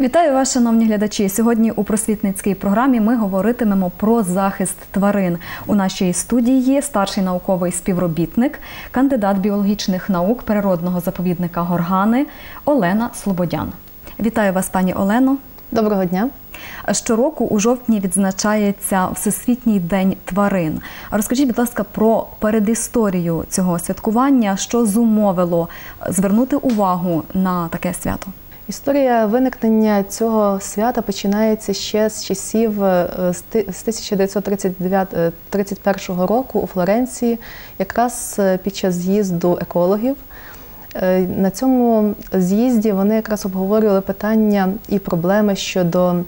Вітаю вас, шановні глядачі. Сьогодні у просвітницькій програмі ми говоритимемо про захист тварин. У нашій студії старший науковий співробітник, кандидат біологічних наук природного заповідника Горгани Олена Слободян. Вітаю вас, пані Олено. Доброго дня. Щороку у жовтні відзначається Всесвітній день тварин. Розкажіть, будь ласка, про передісторію цього святкування, що зумовило звернути увагу на таке свято. Історія виникнення цього свята починається ще з часів е, з ти- з 1931 року у Флоренції, якраз е, під час з'їзду екологів. Е, На цьому з'їзді вони якраз обговорювали питання і проблеми щодо е,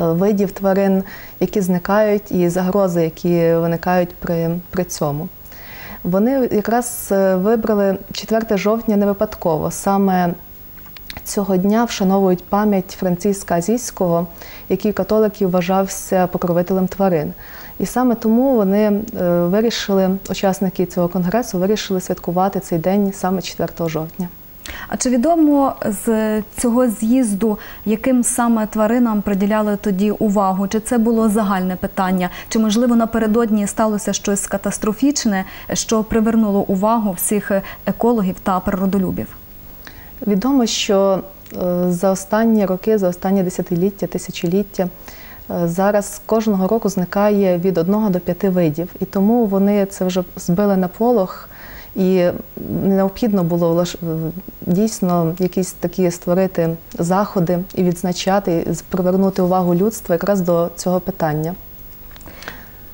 видів тварин, які зникають, і загрози, які виникають при, при цьому. Вони якраз е, вибрали 4 жовтня не випадково. Саме цього дня вшановують пам'ять Франциска Азійського, який католиків вважався покровителем тварин. І саме тому вони е, вирішили, учасники цього конгресу, вирішили святкувати цей день саме 4 жовтня. А чи відомо з цього з'їзду, яким саме тваринам приділяли тоді увагу? Чи це було загальне питання? Чи можливо напередодні сталося щось катастрофічне, що привернуло увагу всіх екологів та природолюбів? Відомо, що е, за останні роки, за останні десятиліття, тисячоліття е, зараз кожного року зникає від одного до п'яти видів. І тому вони це вже збили на полох, і необхідно було е, дійсно якісь такі створити заходи і відзначати, привернути увагу людства якраз до цього питання.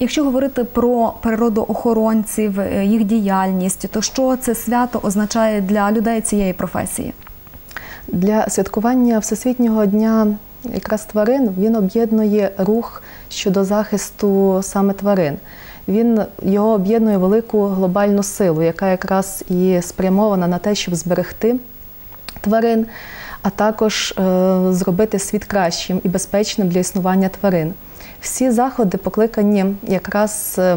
Якщо говорити про природоохоронців, е, їх діяльність, то що це свято означає для людей цієї професії? Для святкування Всесвітнього дня якраз тварин він об'єднує рух щодо захисту саме тварин. Він його об'єднує велику глобальну силу, яка якраз і спрямована на те, щоб зберегти тварин, а також е, зробити світ кращим і безпечним для існування тварин. Всі заходи покликані якраз. е,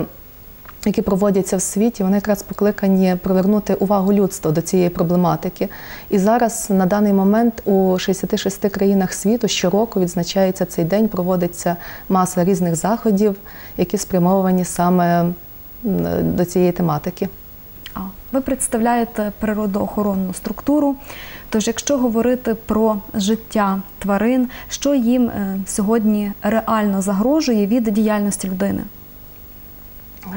які проводяться в світі, вони якраз покликані привернути увагу людства до цієї проблематики. І зараз на даний момент у 66 країнах світу щороку відзначається цей день, проводиться маса різних заходів, які спрямовані саме до цієї тематики. Ви представляєте природоохоронну структуру. Тож, якщо говорити про життя тварин, що їм е, сьогодні реально загрожує від діяльності людини?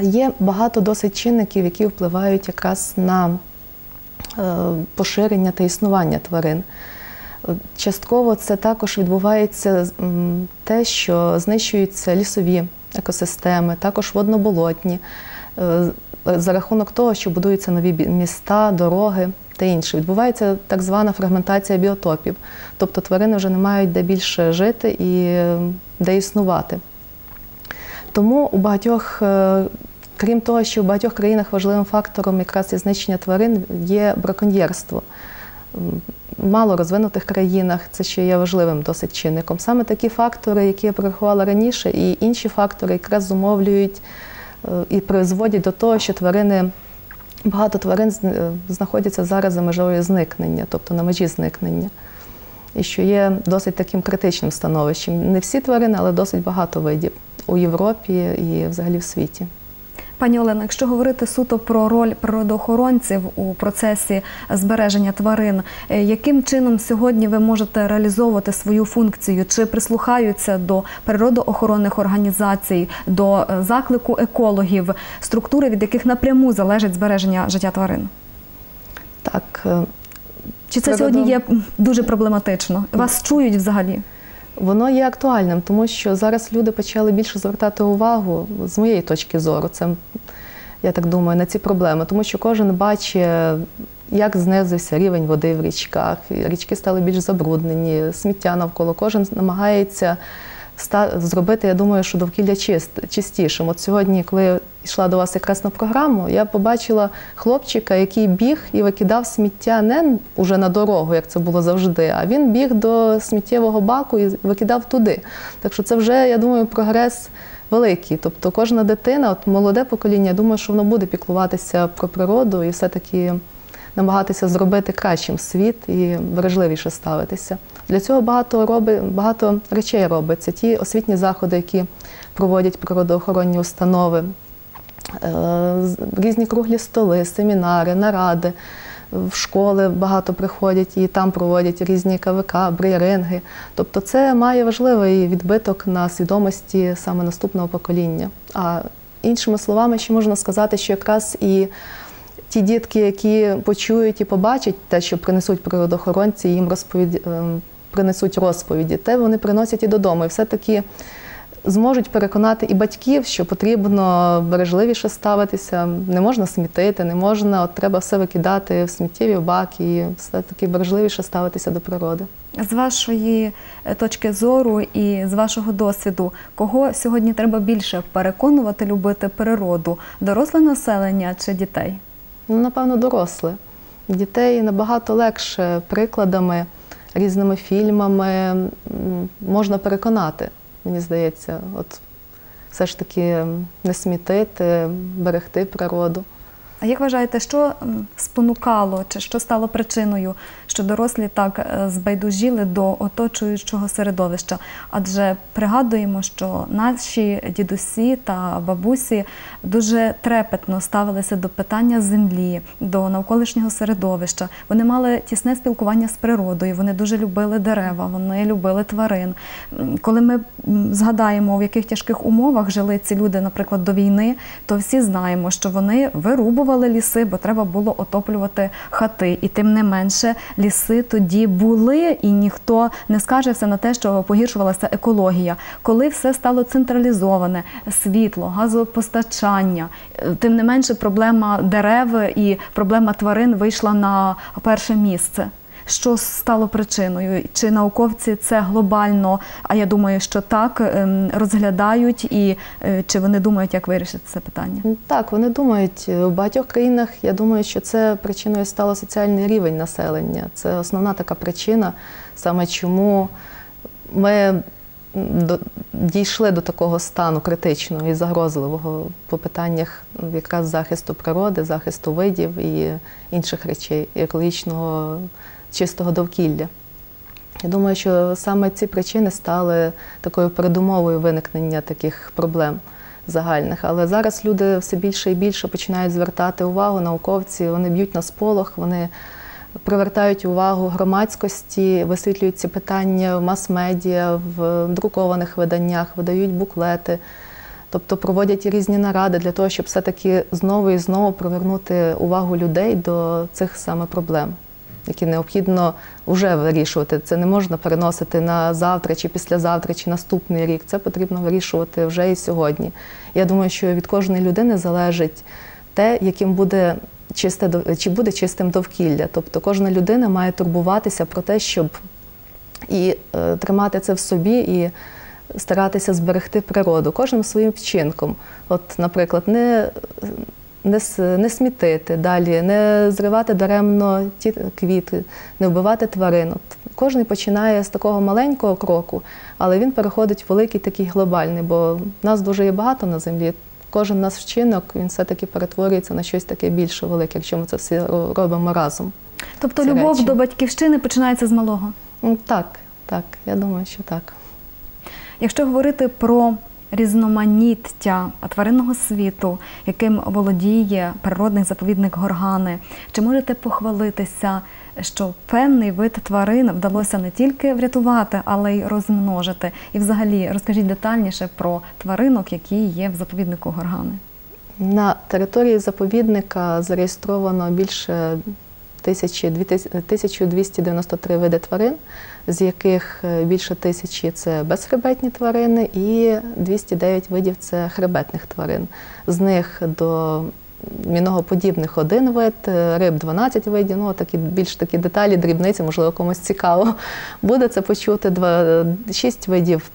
Є багато досить чинників, які впливають якраз на е, поширення та існування тварин. Частково це також відбувається те, що знищуються лісові екосистеми, також водноболотні, е, за рахунок того, що будуються нові міста, дороги та інше. Відбувається так звана фрагментація біотопів, тобто тварини вже не мають де більше жити і е, де існувати. Тому у багатьох, е, крім того, що в багатьох країнах важливим фактором якраз і знищення тварин є браконьєрство. Мало розвинутих країнах це ще є важливим досить чинником. Саме такі фактори, які я порахувала раніше, і інші фактори якраз зумовлюють е, і призводять до того, що тварини, багато тварин е, знаходяться зараз за межою зникнення, тобто на межі зникнення. І що є досить таким критичним становищем. Не всі тварини, але досить багато видів у Європі і взагалі в світі. Пані Олено, якщо говорити суто про роль природоохоронців у процесі збереження тварин, е, яким чином сьогодні ви можете реалізовувати свою функцію? Чи прислухаються до природоохоронних організацій, до е, заклику екологів, структури, від яких напряму залежить збереження життя тварин? Так, е, Чи це Природо- сьогодні є дуже проблематично? Вас чують взагалі? Воно є актуальним, тому що зараз люди почали більше звертати увагу з моєї точки зору. Це я так думаю на ці проблеми, тому що кожен бачить, як знизився рівень води в річках. Річки стали більш забруднені, сміття навколо. Кожен намагається зробити, я думаю, що довкілля чист, чистішим. От сьогодні, коли йшла до вас якраз на програму, я побачила хлопчика, який біг і викидав сміття не уже на дорогу, як це було завжди, а він біг до сміттєвого баку і викидав туди. Так що це вже, я думаю, прогрес великий. Тобто кожна дитина, от молоде покоління, я думаю, що воно буде піклуватися про природу і все-таки намагатися зробити кращим світ і бережливіше ставитися. Для цього багато роби, багато речей робиться. Ті освітні заходи, які проводять природоохоронні установи, різні круглі столи, семінари, наради. В школи багато приходять і там проводять різні КВК, брейринги. Тобто це має важливий відбиток на свідомості саме наступного покоління. А іншими словами, ще можна сказати, що якраз і ті дітки, які почують і побачать те, що принесуть природоохоронці, їм розповідь, ем, принесуть розповіді, те вони приносять і додому. І все-таки зможуть переконати і батьків, що потрібно бережливіше ставитися, не можна смітити, не можна, от треба все викидати в сміттєві баки і все-таки бережливіше ставитися до природи. З вашої е, точки зору і з вашого досвіду, кого сьогодні треба більше переконувати любити природу доросле населення чи дітей? Ну, напевно, доросле. Дітей набагато легше прикладами, різними фільмами можна переконати, мені здається, от все ж таки не смітити, берегти природу. А як вважаєте, що спонукало чи що стало причиною, що дорослі так е, збайдужіли до оточуючого середовища? Адже пригадуємо, що наші дідусі та бабусі дуже трепетно ставилися до питання землі, до навколишнього середовища. Вони мали тісне спілкування з природою, вони дуже любили дерева, вони любили тварин. Коли ми згадаємо, в яких тяжких умовах жили ці люди, наприклад, до війни, то всі знаємо, що вони вирубували ліси, бо треба було отоплювати хати. І тим не менше ліси тоді були, і ніхто не скаржився на те, що погіршувалася екологія. Коли все стало централізоване, світло, газопостачання, е, тим не менше проблема дерев і проблема тварин вийшла на перше місце. Що стало причиною? Чи науковці це глобально? А я думаю, що так ем, розглядають, і е, чи вони думають, як вирішити це питання? Так, вони думають у багатьох країнах. Я думаю, що це причиною стало соціальний рівень населення. Це основна така причина, саме чому ми дійшли до такого стану критичного і загрозливого по питаннях якраз захисту природи, захисту видів і інших речей, екологічного чистого довкілля. Я думаю, що саме ці причини стали такою передумовою виникнення таких проблем загальних. Але зараз люди все більше і більше починають звертати увагу, науковці, вони б'ють на сполох, вони привертають увагу громадськості, висвітлюють ці питання в мас-медіа, в друкованих виданнях, видають буклети. Тобто проводять різні наради для того, щоб все-таки знову і знову привернути увагу людей до цих саме проблем, які необхідно вже вирішувати. Це не можна переносити на завтра, чи післязавтра, чи наступний рік. Це потрібно вирішувати вже і сьогодні. Я думаю, що від кожної людини залежить те, яким буде чисте чи буде чистим довкілля. Тобто кожна людина має турбуватися про те, щоб і е, тримати це в собі і старатися зберегти природу кожним своїм вчинком. От, наприклад, не, не, не смітити далі, не зривати даремно ті квіти, не вбивати тварин. От, кожен починає з такого маленького кроку, але він переходить в великий такий глобальний, бо нас дуже є багато на землі. Кожен наш вчинок він все-таки перетворюється на щось таке більше велике, якщо ми це все робимо разом. Тобто Ці любов речі. до батьківщини починається з малого. Так, так, я думаю, що так. Якщо говорити про різноманіття тваринного світу, яким володіє природний заповідник Горгани, чи можете похвалитися, що певний вид тварин вдалося не тільки врятувати, але й розмножити? І взагалі розкажіть детальніше про тваринок, які є в заповіднику Горгани. На території заповідника зареєстровано більше 1293 види тварин, з яких е, більше тисячі це безхребетні тварини і 209 видів це хребетних тварин. З них до міногоподібних один вид, е, риб 12 видів, ну такі більш такі деталі, дрібниці, можливо, комусь цікаво буде це почути. Два, 6 видів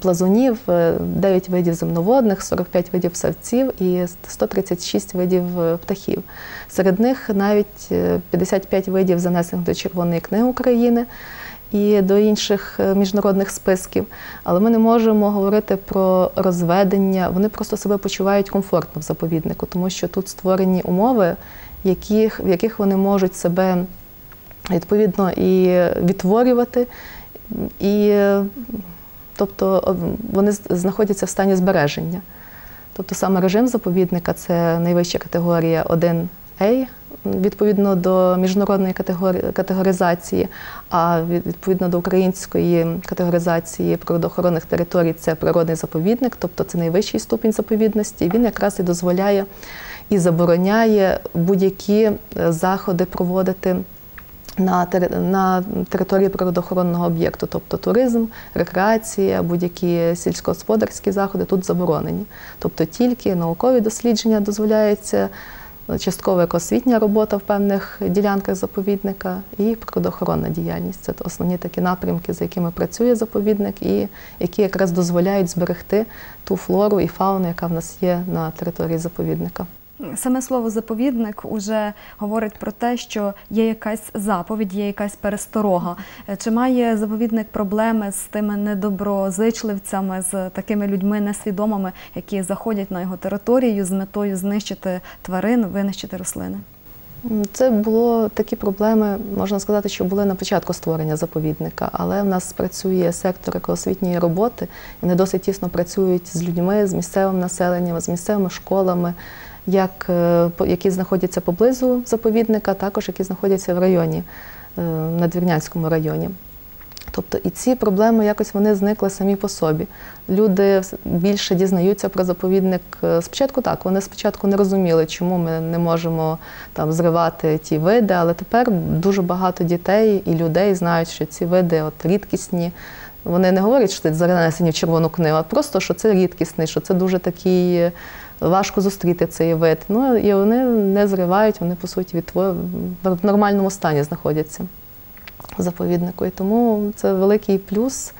плазунів, 9 видів земноводних, 45 видів савців і 136 видів е, птахів. Серед них навіть е, 55 видів занесених до Червоної книги України і до інших е, міжнародних списків. Але ми не можемо говорити про розведення. Вони просто себе почувають комфортно в заповіднику, тому що тут створені умови, яких, в яких вони можуть себе відповідно і відтворювати, і тобто вони знаходяться в стані збереження. Тобто саме режим заповідника це найвища категорія 1А, відповідно до міжнародної категоризації, а відповідно до української категоризації природоохоронних територій це природний заповідник, тобто це найвищий ступінь заповідності. Він якраз і дозволяє і забороняє будь-які заходи проводити на на території природоохоронного об'єкту, тобто туризм, рекреація, будь-які сільськогосподарські заходи тут заборонені. Тобто тільки наукові дослідження дозволяються, часткова як освітня робота в певних ділянках заповідника і природоохоронна діяльність. Це основні такі напрямки, за якими працює заповідник, і які якраз дозволяють зберегти ту флору і фауну, яка в нас є на території заповідника. Саме слово заповідник уже говорить про те, що є якась заповідь, є якась пересторога. Чи має заповідник проблеми з тими недоброзичливцями, з такими людьми несвідомими, які заходять на його територію з метою знищити тварин, винищити рослини? Це було такі проблеми, можна сказати, що були на початку створення заповідника, але в нас працює сектор екоосвітньої роботи. Вони досить тісно працюють з людьми, з місцевим населенням, з місцевими школами як е, які знаходяться поблизу заповідника, також які знаходяться в районі, е, на Двірнянському районі. Тобто і ці проблеми якось вони зникли самі по собі. Люди більше дізнаються про заповідник. Е, спочатку так, вони спочатку не розуміли, чому ми не можемо там зривати ті види, але тепер дуже багато дітей і людей знають, що ці види от рідкісні. Вони не говорять, що це занесені в червону книгу, а просто що це рідкісний, що це дуже такий важко зустріти цей вид. Ну і вони не зривають, вони по суті в нормальному стані знаходяться заповіднику. І тому це великий плюс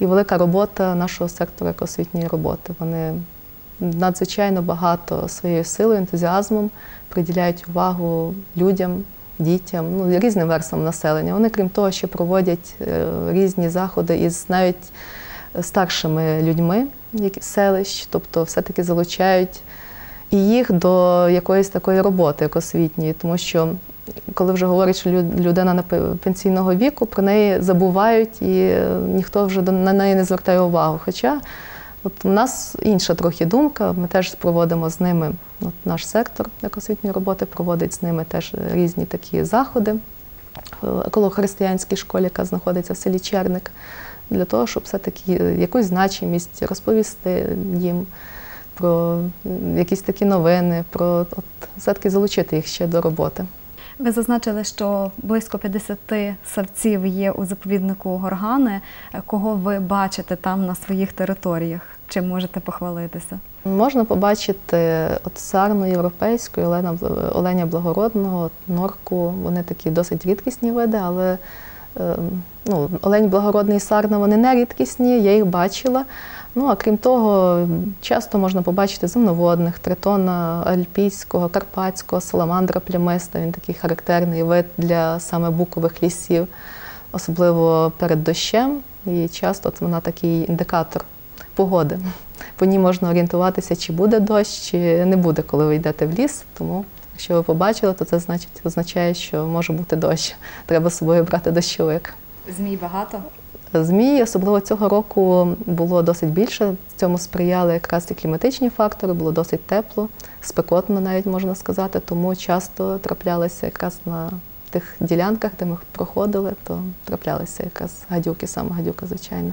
і велика робота нашого сектора освітньої роботи. Вони надзвичайно багато своєю силою, ентузіазмом приділяють увагу людям. Дітям, ну різним верствам населення. Вони, крім того, ще проводять е, різні заходи із навіть старшими людьми селищ, тобто все-таки залучають і їх до якоїсь такої роботи, як освітньої, тому що. Коли вже говорять, що людина на пенсійного віку, про неї забувають і ніхто вже на неї не звертає увагу. Хоча от у нас інша трохи думка, ми теж проводимо з ними, от наш сектор екосвітньої роботи проводить з ними теж різні такі заходи в еколого-християнській школі, яка знаходиться в селі Черник для того, щоб все-таки якусь значимість розповісти їм про якісь такі новини, про от, все-таки залучити їх ще до роботи. Ви зазначили, що близько 50 савців є у заповіднику горгани. Кого ви бачите там на своїх територіях? Чим можете похвалитися? Можна побачити от сарну європейську, Олена Оленя Благородного, норку. Вони такі досить рідкісні види, але ну, Олень благородний і сарна вони не рідкісні, я їх бачила. Ну, а крім того, часто можна побачити земноводних, тритона альпійського, карпатського, саламандра плямиста. Він такий характерний вид для саме букових лісів, особливо перед дощем. І часто вона такий індикатор погоди. По ній можна орієнтуватися, чи буде дощ, чи не буде, коли ви йдете в ліс. Тому Якщо ви побачили, то це значить означає, що може бути дощ. Треба з собою брати дощовик. Змій багато? Змій, особливо цього року, було досить більше. Цьому сприяли якраз і кліматичні фактори, було досить тепло, спекотно навіть можна сказати, тому часто траплялися якраз на тих ділянках, де ми проходили, то траплялися якраз гадюки, саме гадюка, звичайно.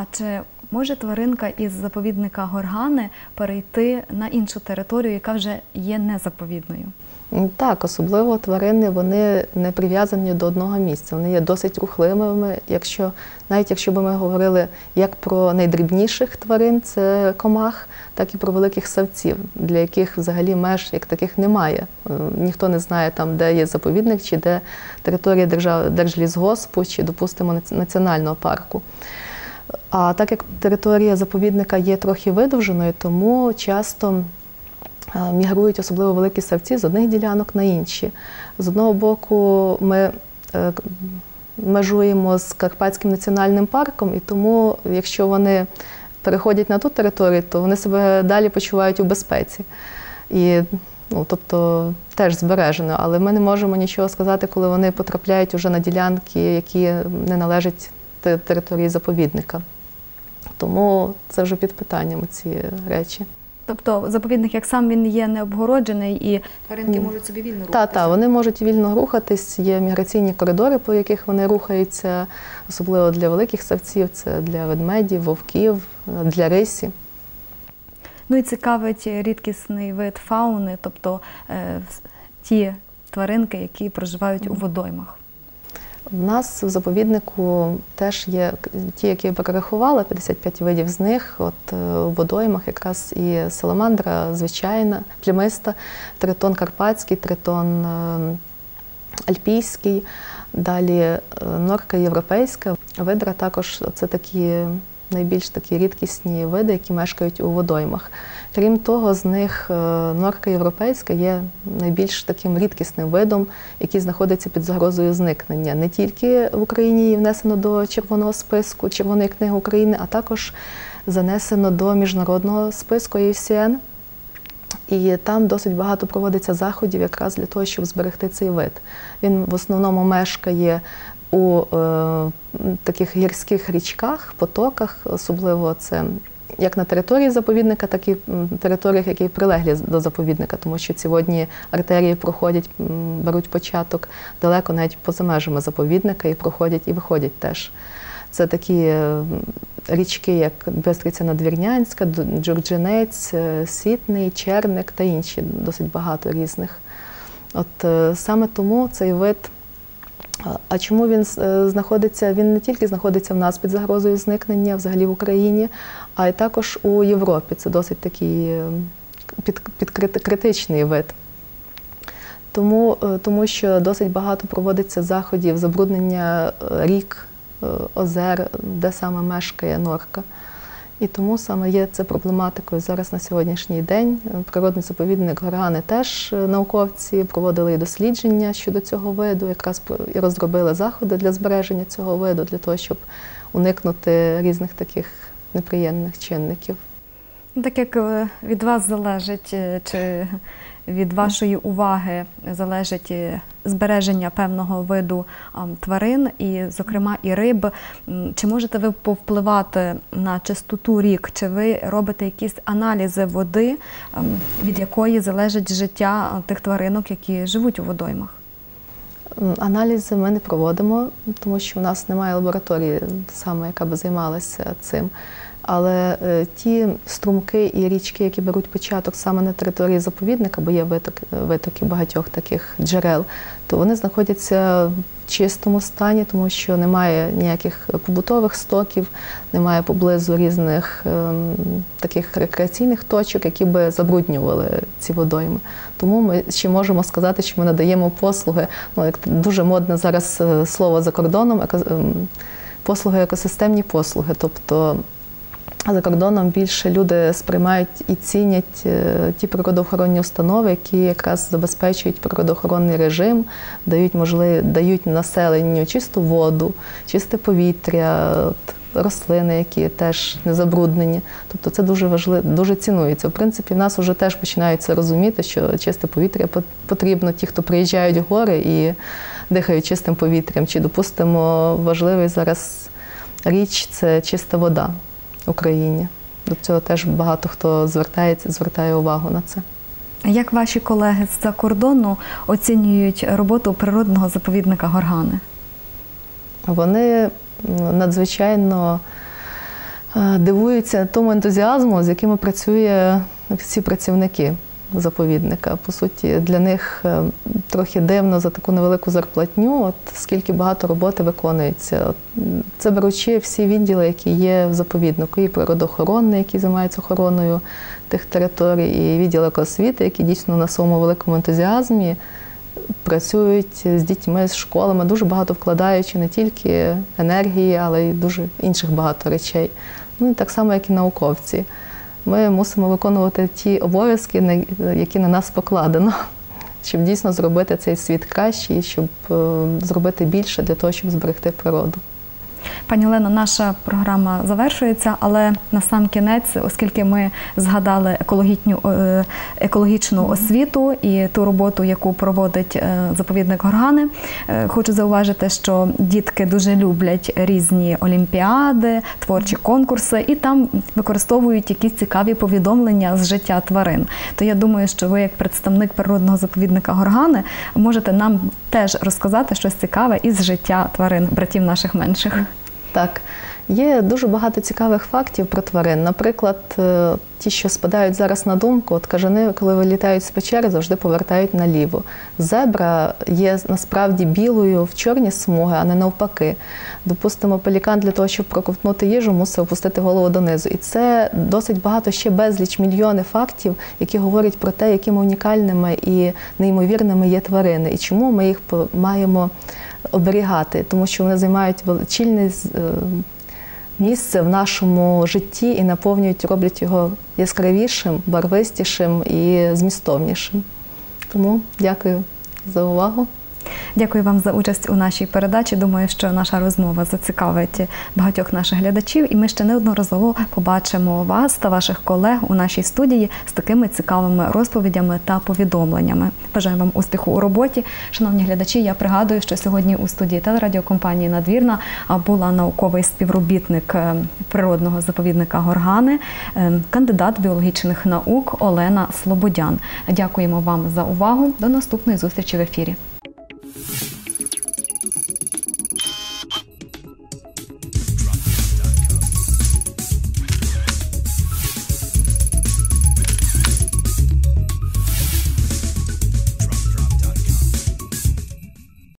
А чи може тваринка із заповідника горгани перейти на іншу територію, яка вже є незаповідною? Так, особливо тварини вони не прив'язані до одного місця. Вони є досить рухливими. Якщо навіть якщо би ми говорили як про найдрібніших тварин, це комах, так і про великих савців, для яких взагалі меж як таких немає. Е, ніхто не знає там, де є заповідник, чи де територія держав, держлісгоспу, чи, допустимо, національного парку. А так як територія заповідника є трохи видовженою, тому часто е, мігрують особливо великі савці з одних ділянок на інші. З одного боку, ми е, межуємо з Карпатським національним парком, і тому, якщо вони переходять на ту територію, то вони себе далі почувають у безпеці. І Ну, Тобто теж збережено, але ми не можемо нічого сказати, коли вони потрапляють уже на ділянки, які не належать території заповідника. Тому це вже під питанням ці речі. Тобто заповідник, як сам він є необгороджений, і тваринки можуть собі вільно рухатися. та, вони можуть вільно рухатись, є міграційні коридори, по яких вони рухаються, особливо для великих савців, це для ведмедів, вовків, для рисі. Ну і цікавить рідкісний вид фауни, тобто е, ті тваринки, які проживають у водоймах. У нас в заповіднику теж є ті, які я перерахувала, 55 видів з них. От е, у водоймах якраз і саламандра звичайна, плямиста, тритон карпатський, тритон е, альпійський, далі е, норка європейська. Видра також це такі найбільш такі рідкісні види, які мешкають у водоймах. Крім того, з них е, норка європейська є найбільш таким рідкісним видом, який знаходиться під загрозою зникнення. Не тільки в Україні її внесено до червоного списку Червоної книги України, а також занесено до міжнародного списку IUCN. І там досить багато проводиться заходів якраз для того, щоб зберегти цей вид. Він в основному мешкає у е, таких гірських річках, потоках, особливо це як на території заповідника, так і м, територіях, які прилеглі до заповідника, тому що ці водні артерії проходять, беруть початок далеко навіть поза межами заповідника і проходять і виходять теж. Це такі е, річки, як Бестриця Надвірнянська, Джурджинець, е, Сітний, Черник та інші, досить багато різних. От е, саме тому цей вид. А- чому він е, знаходиться? Він не тільки знаходиться в нас під загрозою зникнення, взагалі в Україні, а й також у Європі. Це досить такий е, під, підкрит- критичний вид. Тому, е, тому що досить багато проводиться заходів забруднення рік, озер, де саме мешкає норка. І тому саме є це проблематикою зараз на сьогоднішній день. Природний заповідник Горгани теж е, науковці проводили дослідження щодо цього виду, якраз і розробили заходи для збереження цього виду, для того, щоб уникнути різних таких неприємних чинників. Ну, Так як е, від вас залежить, е, чи від вашої уваги залежить збереження певного виду тварин, і, зокрема, і риб, чи можете ви повпливати на чистоту рік? Чи ви робите якісь аналізи води, від якої залежить життя тих тваринок, які живуть у водоймах? Аналізи ми не проводимо, тому що у нас немає лабораторії, саме яка би займалася цим. Але е, ті струмки і річки, які беруть початок саме на території заповідника, бо є виток, витоки багатьох таких джерел, то вони знаходяться в чистому стані, тому що немає ніяких побутових стоків, немає поблизу різних ем, таких рекреаційних точок, які би забруднювали ці водойми. Тому ми ще можемо сказати, що ми надаємо послуги. Ну як дуже модне зараз е, слово за кордоном, ем, послуги екосистемні послуги. Тобто за кордоном більше люди сприймають і цінять е, ті природоохоронні установи, які якраз забезпечують природоохоронний режим, дають можливість, дають населенню чисту воду, чисте повітря, рослини, які теж не забруднені. Тобто це дуже важливо, дуже цінується. В принципі, в нас вже теж починають це розуміти, що чисте повітря потрібно ті, хто приїжджають в гори і дихають чистим повітрям. Чи допустимо важливий зараз річ це чиста вода Україні. До цього теж багато хто звертається, звертає увагу на це. Як ваші колеги з-за кордону оцінюють роботу природного заповідника Горгани? Вони надзвичайно е, дивуються тому ентузіазму, з якими працює всі працівники заповідника. По суті, для них е, трохи дивно за таку невелику зарплатню, от скільки багато роботи виконується. Це беручи всі відділи, які є в заповіднику, і природоохоронний, який займається охороною тих територій, і відділ екосвіти, які дійсно на своєму великому ентузіазмі працюють з дітьми, з школами, дуже багато вкладаючи не тільки енергії, але й дуже інших багато речей. Ну так само, як і науковці. Ми мусимо виконувати ті обов'язки, які на нас покладено, щоб дійсно зробити цей світ кращий, щоб е, зробити більше для того, щоб зберегти природу. Пані Олено, наша програма завершується, але на сам кінець, оскільки ми згадали екологічну, е, екологічну освіту і ту роботу, яку проводить е, заповідник Горгани, е, хочу зауважити, що дітки дуже люблять різні олімпіади, творчі конкурси, і там використовують якісь цікаві повідомлення з життя тварин. То я думаю, що ви, як представник природного заповідника Горгани, можете нам теж розказати щось цікаве із життя тварин, братів наших менших. Так, є дуже багато цікавих фактів про тварин. Наприклад, е, ті, що спадають зараз на думку, от кажани, коли вилітають з печери, завжди повертають наліво. Зебра є насправді білою в чорні смуги, а не навпаки. Допустимо, пелікан для того, щоб проковтнути їжу, мусив опустити голову донизу. І це досить багато ще безліч мільйони фактів, які говорять про те, якими унікальними і неймовірними є тварини, і чому ми їх маємо оберігати, тому що вони займають величільне е, місце в нашому житті і наповнюють, роблять його яскравішим, барвистішим і змістовнішим. Тому дякую за увагу. Дякую вам за участь у нашій передачі. Думаю, що наша розмова зацікавить багатьох наших глядачів, і ми ще неодноразово побачимо вас та ваших колег у нашій студії з такими цікавими розповідями та повідомленнями. Бажаю вам успіху у роботі. Шановні глядачі, я пригадую, що сьогодні у студії телерадіокомпанії Надвірна була науковий співробітник е, природного заповідника Горгани, е, кандидат біологічних наук Олена Слободян. Дякуємо вам за увагу. До наступної зустрічі в ефірі.